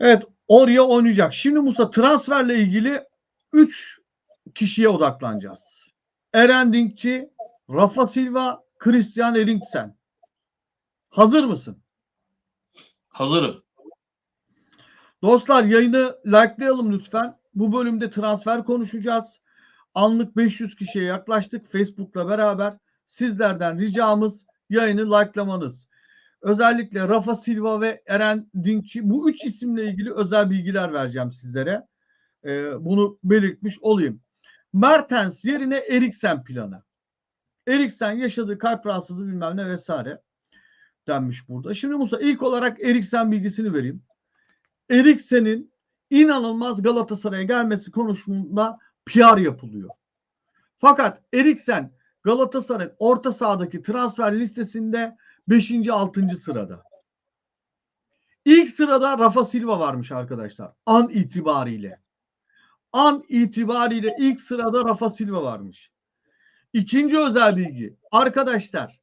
Evet oraya oynayacak. Şimdi Musa transferle ilgili 3 kişiye odaklanacağız. Eren Dinkçi, Rafa Silva, Christian Eriksen. Hazır mısın? Hazırım. Dostlar yayını likelayalım lütfen. Bu bölümde transfer konuşacağız. Anlık 500 kişiye yaklaştık Facebook'la beraber. Sizlerden ricamız yayını likelamanız. Özellikle Rafa Silva ve Eren Dinkçi bu üç isimle ilgili özel bilgiler vereceğim sizlere. Ee, bunu belirtmiş olayım. Mertens yerine Eriksen planı. Eriksen yaşadığı kalp rahatsızlığı bilmem ne vesaire denmiş burada. Şimdi Musa ilk olarak Eriksen bilgisini vereyim. Eriksen'in inanılmaz Galatasaray'a gelmesi konusunda PR yapılıyor. Fakat Eriksen Galatasaray'ın orta sahadaki transfer listesinde 5. 6. sırada. İlk sırada Rafa Silva varmış arkadaşlar. An itibariyle. An itibariyle ilk sırada Rafa Silva varmış. İkinci özel bilgi. Arkadaşlar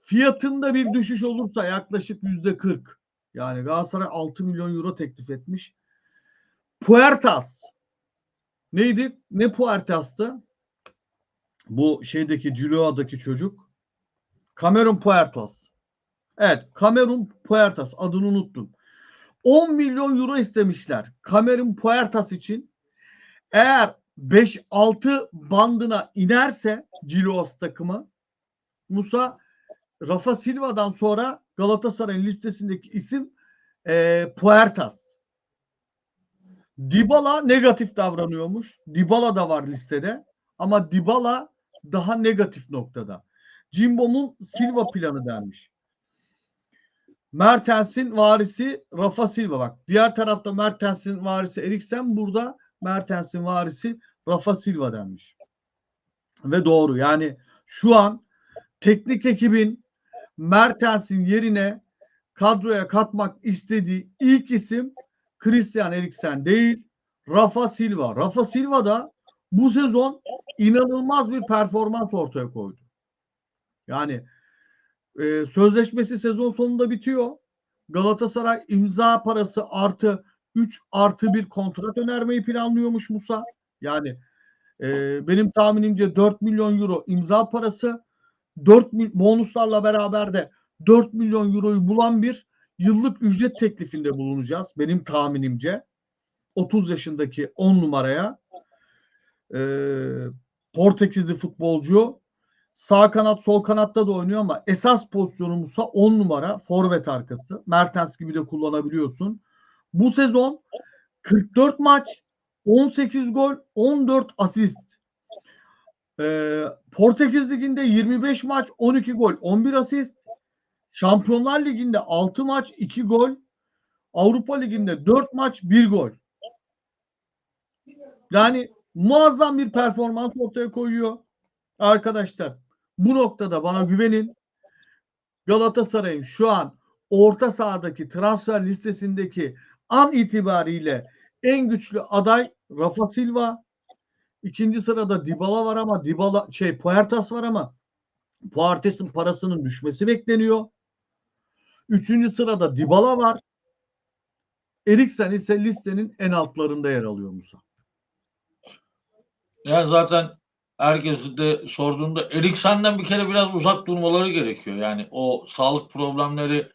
fiyatında bir düşüş olursa yaklaşık yüzde 40. Yani Galatasaray 6 milyon euro teklif etmiş. Puertas. Neydi? Ne Puertas'tı? Bu şeydeki Ciloa'daki çocuk. Cameron Puertas. Evet Cameron Puertas adını unuttum. 10 milyon euro istemişler. Cameron Puertas için eğer 5-6 bandına inerse Ciloas takımı Musa Rafa Silva'dan sonra Galatasaray'ın listesindeki isim e, Puertas. Dybala negatif davranıyormuş. Dybala da var listede. Ama Dybala daha negatif noktada. Cimbom'un Silva planı denmiş. Mertens'in varisi Rafa Silva bak. Diğer tarafta Mertens'in varisi Eriksen burada Mertens'in varisi Rafa Silva denmiş. Ve doğru yani şu an teknik ekibin Mertens'in yerine kadroya katmak istediği ilk isim Christian Eriksen değil Rafa Silva. Rafa Silva da bu sezon inanılmaz bir performans ortaya koydu. Yani e, sözleşmesi sezon sonunda bitiyor. Galatasaray imza parası artı 3 artı bir kontrat önermeyi planlıyormuş Musa. Yani e, benim tahminimce 4 milyon euro imza parası 4 bonuslarla beraber de 4 milyon euroyu bulan bir yıllık ücret teklifinde bulunacağız. Benim tahminimce 30 yaşındaki 10 numaraya e, Portekizli futbolcu sağ kanat sol kanatta da oynuyor ama esas pozisyonumuzsa 10 numara forvet arkası. Mertens gibi de kullanabiliyorsun. Bu sezon 44 maç 18 gol 14 asist. Ee, Portekiz Ligi'nde 25 maç 12 gol 11 asist. Şampiyonlar Ligi'nde 6 maç 2 gol. Avrupa Ligi'nde 4 maç 1 gol. Yani muazzam bir performans ortaya koyuyor. Arkadaşlar bu noktada bana güvenin. Galatasaray'ın şu an orta sahadaki transfer listesindeki an itibariyle en güçlü aday Rafa Silva. İkinci sırada Dybala var ama Dybala şey Puertas var ama Puertas'ın parasının düşmesi bekleniyor. Üçüncü sırada Dybala var. Eriksen ise listenin en altlarında yer alıyor Musa. Yani zaten herkes de sorduğunda Eriksen'den bir kere biraz uzak durmaları gerekiyor. Yani o sağlık problemleri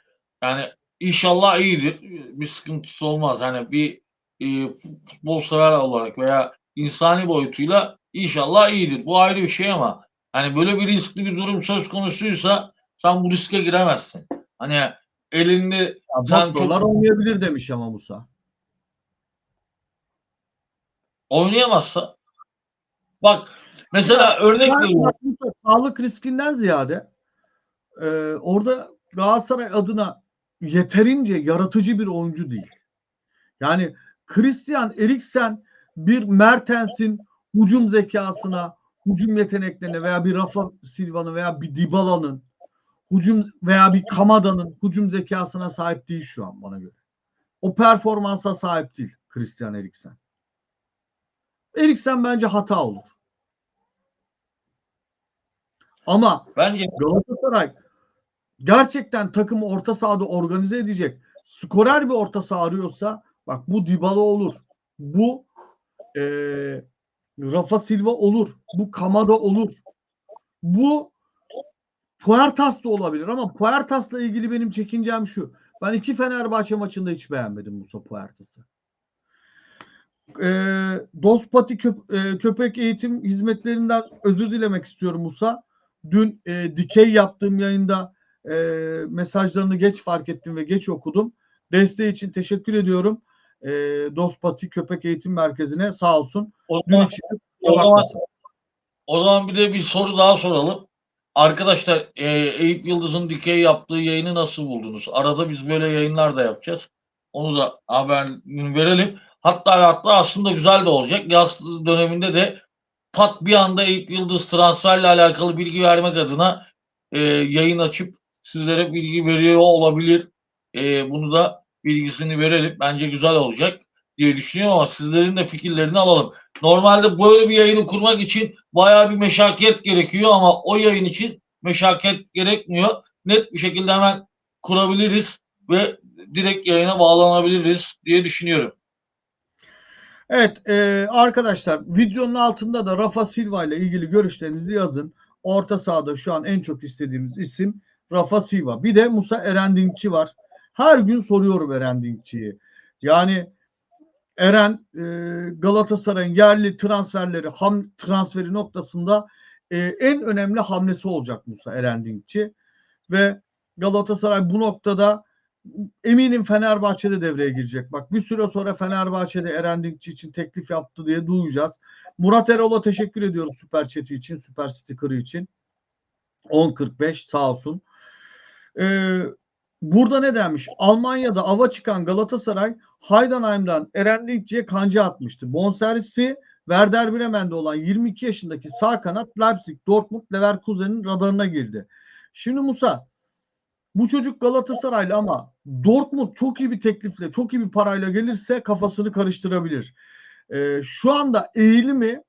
yani inşallah iyidir. Bir sıkıntısı olmaz. Hani bir e, futbol sever olarak veya insani boyutuyla inşallah iyidir. Bu ayrı bir şey ama hani böyle bir riskli bir durum söz konusuysa sen bu riske giremezsin. Hani elinde Ya sen çok oynayabilir demiş ama Musa. oynayamazsa bak mesela örnek veriyorum. sağlık riskinden ziyade e, orada Galatasaray adına yeterince yaratıcı bir oyuncu değil. Yani Christian Eriksen bir Mertens'in hücum zekasına, hücum yeteneklerine veya bir Rafa Silva'nın veya bir Dybala'nın hücum veya bir Kamada'nın hücum zekasına sahip değil şu an bana göre. O performansa sahip değil Christian Eriksen. Eriksen bence hata olur. Ama Bence Galatasaray gerçekten takımı orta sahada organize edecek skorer bir orta saha arıyorsa Bak bu Dybala olur. Bu eee Rafa Silva olur. Bu Kamada olur. Bu Puertas da olabilir ama Puertas'la ilgili benim çekincem şu. Ben iki Fenerbahçe maçında hiç beğenmedim Musa Puertas'ı. Ee, Dospati köp- e, köpek eğitim hizmetlerinden özür dilemek istiyorum Musa. Dün e, dikey yaptığım yayında e, mesajlarını geç fark ettim ve geç okudum. Desteği için teşekkür ediyorum. E, Dospati Köpek Eğitim Merkezi'ne sağ olsun. O Dün zaman, için o zaman, o zaman bir de bir soru daha soralım. Arkadaşlar e, Eyüp Yıldız'ın dikey yaptığı yayını nasıl buldunuz? Arada biz böyle yayınlar da yapacağız. Onu da haberini verelim. Hatta hatta aslında güzel de olacak. Yaz döneminde de pat bir anda Eyüp Yıldız transferle alakalı bilgi vermek adına e, yayın açıp sizlere bilgi veriyor olabilir. E, bunu da bilgisini verelim. Bence güzel olacak diye düşünüyorum ama sizlerin de fikirlerini alalım. Normalde böyle bir yayını kurmak için bayağı bir meşakkatli gerekiyor ama o yayın için meşakkat gerekmiyor. Net bir şekilde hemen kurabiliriz ve direkt yayına bağlanabiliriz diye düşünüyorum. Evet e, arkadaşlar videonun altında da Rafa Silva ile ilgili görüşlerinizi yazın. Orta sahada şu an en çok istediğimiz isim Rafa Silva. Bir de Musa Erendingçi var. Her gün soruyorum Erendingçi'yi. Yani Eren e, Galatasaray'ın yerli transferleri ham, transferi noktasında e, en önemli hamlesi olacak Musa Erendingçi. Ve Galatasaray bu noktada eminim Fenerbahçe'de devreye girecek. Bak bir süre sonra Fenerbahçe'de Eren Dinkçi için teklif yaptı diye duyacağız. Murat Erol'a teşekkür ediyoruz süper chat'i için, süper sticker'ı için. 10.45 sağ olsun. Ee, burada ne demiş? Almanya'da ava çıkan Galatasaray Heidenheim'dan Eren Dinkçi'ye kanca atmıştı. Bonservisi Werder Bremen'de olan 22 yaşındaki sağ kanat Leipzig, Dortmund, Leverkusen'in radarına girdi. Şimdi Musa bu çocuk Galatasaraylı ama Dortmund çok iyi bir teklifle, çok iyi bir parayla gelirse kafasını karıştırabilir. Ee, şu anda eğilimi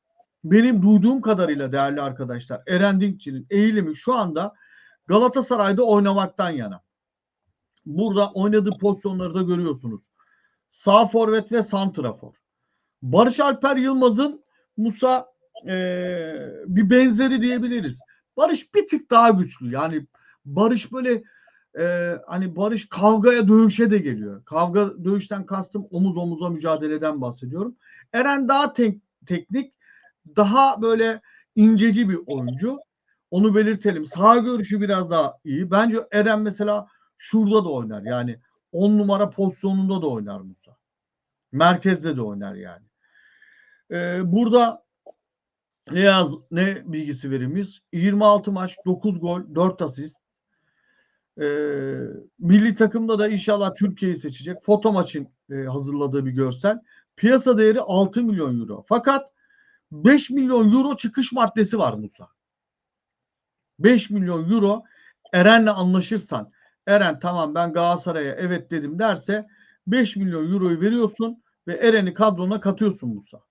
benim duyduğum kadarıyla değerli arkadaşlar Eren Dinkçi'nin eğilimi şu anda Galatasaray'da oynamaktan yana. Burada oynadığı pozisyonları da görüyorsunuz. Sağ forvet ve santrafor. Barış Alper Yılmaz'ın Musa e, bir benzeri diyebiliriz. Barış bir tık daha güçlü. Yani Barış böyle e, hani Barış kavgaya dövüşe de geliyor. Kavga dövüşten kastım omuz omuza mücadeleden bahsediyorum. Eren daha tek, teknik, daha böyle inceci bir oyuncu. Onu belirtelim. Sağ görüşü biraz daha iyi. Bence Eren mesela şurada da oynar. Yani 10 numara pozisyonunda da oynar Musa. Merkezde de oynar yani. Ee, burada ne yaz ne bilgisi verimiz? 26 maç, 9 gol, 4 asist. Ee, milli takımda da inşallah Türkiye'yi seçecek. Foto maçın e, hazırladığı bir görsel. Piyasa değeri 6 milyon euro. Fakat 5 milyon euro çıkış maddesi var Musa. 5 milyon euro Eren'le anlaşırsan Eren tamam ben Galatasaray'a evet dedim derse 5 milyon euroyu veriyorsun ve Eren'i kadrona katıyorsun Musa.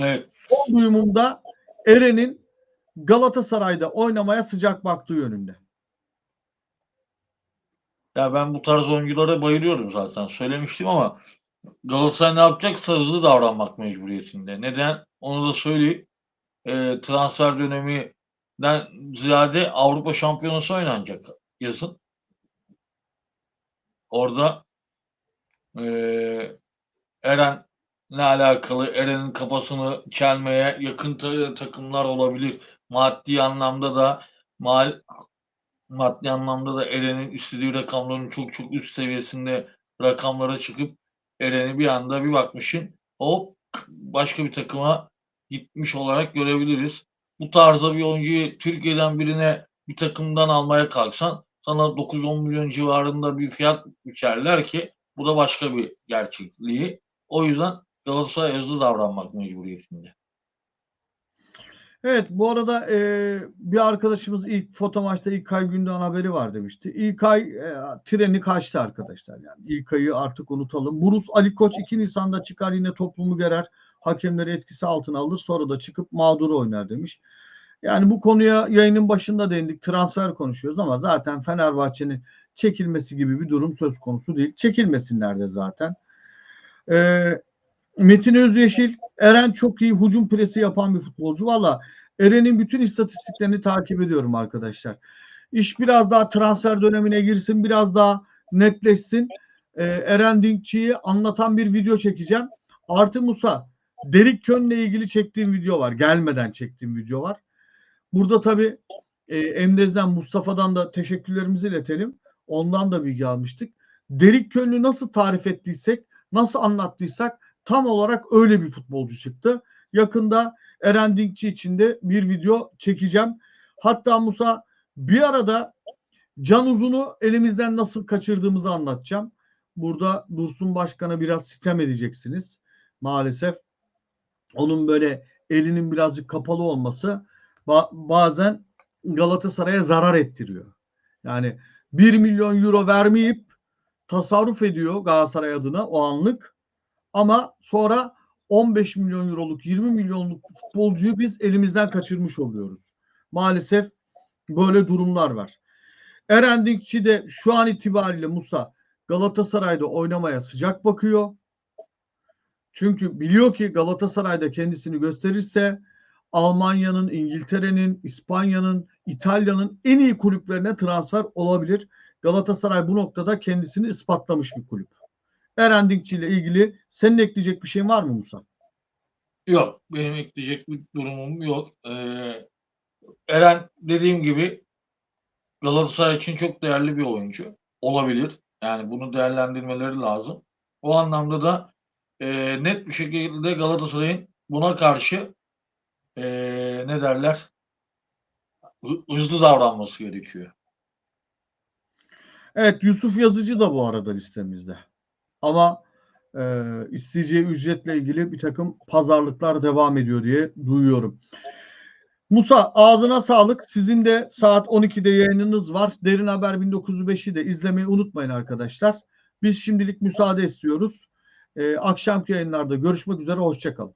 Evet. Son duyumumda Eren'in Galatasaray'da oynamaya sıcak baktığı yönünde. Ya ben bu tarz oyunculara bayılıyorum zaten. Söylemiştim ama Galatasaray ne yapacaksa hızlı davranmak mecburiyetinde. Neden? Onu da söyleyeyim. E, transfer döneminden ziyade Avrupa Şampiyonası oynanacak yazın. Orada e, Eren'le alakalı Eren'in kafasını çelmeye yakın ta- takımlar olabilir. Maddi anlamda da mal maddi anlamda da Eren'in istediği rakamların çok çok üst seviyesinde rakamlara çıkıp Eren'i bir anda bir bakmışsın hop başka bir takıma gitmiş olarak görebiliriz. Bu tarzda bir oyuncuyu Türkiye'den birine bir takımdan almaya kalksan sana 9-10 milyon civarında bir fiyat biçerler ki bu da başka bir gerçekliği. O yüzden Galatasaray hızlı davranmak mecburiyetinde. Evet bu arada e, bir arkadaşımız ilk foto maçta İlkay Gündoğan haberi var demişti. İlkay e, treni kaçtı arkadaşlar yani. İlkay'ı artık unutalım. Burus Ali Koç 2 Nisan'da çıkar yine toplumu gerer. Hakemleri etkisi altına alır. Sonra da çıkıp mağdur oynar demiş. Yani bu konuya yayının başında değindik. Transfer konuşuyoruz ama zaten Fenerbahçe'nin çekilmesi gibi bir durum söz konusu değil. Çekilmesinler de zaten. Ee, Metin Özyeşil, Eren çok iyi hücum presi yapan bir futbolcu. Valla Eren'in bütün istatistiklerini takip ediyorum arkadaşlar. İş biraz daha transfer dönemine girsin, biraz daha netleşsin. Ee, Eren Dinkçi'yi anlatan bir video çekeceğim. Artı Musa, Derik Kön'le ilgili çektiğim video var. Gelmeden çektiğim video var. Burada tabii e, Emdez'den, Mustafa'dan da teşekkürlerimizi iletelim. Ondan da bilgi almıştık. Derik Kön'ü nasıl tarif ettiysek, nasıl anlattıysak tam olarak öyle bir futbolcu çıktı. Yakında Eren Dinkçi için de bir video çekeceğim. Hatta Musa bir arada Can Uzun'u elimizden nasıl kaçırdığımızı anlatacağım. Burada Dursun Başkan'a biraz sitem edeceksiniz. Maalesef onun böyle elinin birazcık kapalı olması ba- bazen Galatasaray'a zarar ettiriyor. Yani 1 milyon euro vermeyip tasarruf ediyor Galatasaray adına o anlık ama sonra 15 milyon euroluk 20 milyonluk futbolcuyu biz elimizden kaçırmış oluyoruz. Maalesef böyle durumlar var. Eren Dinkçi de şu an itibariyle Musa Galatasaray'da oynamaya sıcak bakıyor. Çünkü biliyor ki Galatasaray'da kendisini gösterirse Almanya'nın, İngiltere'nin, İspanya'nın, İtalya'nın en iyi kulüplerine transfer olabilir. Galatasaray bu noktada kendisini ispatlamış bir kulüp. Eren Dinkçi ile ilgili senin ekleyecek bir şeyin var mı Musa? Yok. Benim ekleyecek bir durumum yok. Ee, Eren dediğim gibi Galatasaray için çok değerli bir oyuncu. Olabilir. Yani bunu değerlendirmeleri lazım. O anlamda da e, net bir şekilde Galatasaray'ın buna karşı e, ne derler hı- hızlı davranması gerekiyor. Evet Yusuf Yazıcı da bu arada listemizde. Ama e, isteyeceği ücretle ilgili bir takım pazarlıklar devam ediyor diye duyuyorum. Musa ağzına sağlık. Sizin de saat 12'de yayınınız var. Derin Haber 1905'i de izlemeyi unutmayın arkadaşlar. Biz şimdilik müsaade istiyoruz. E, akşamki yayınlarda görüşmek üzere. Hoşçakalın.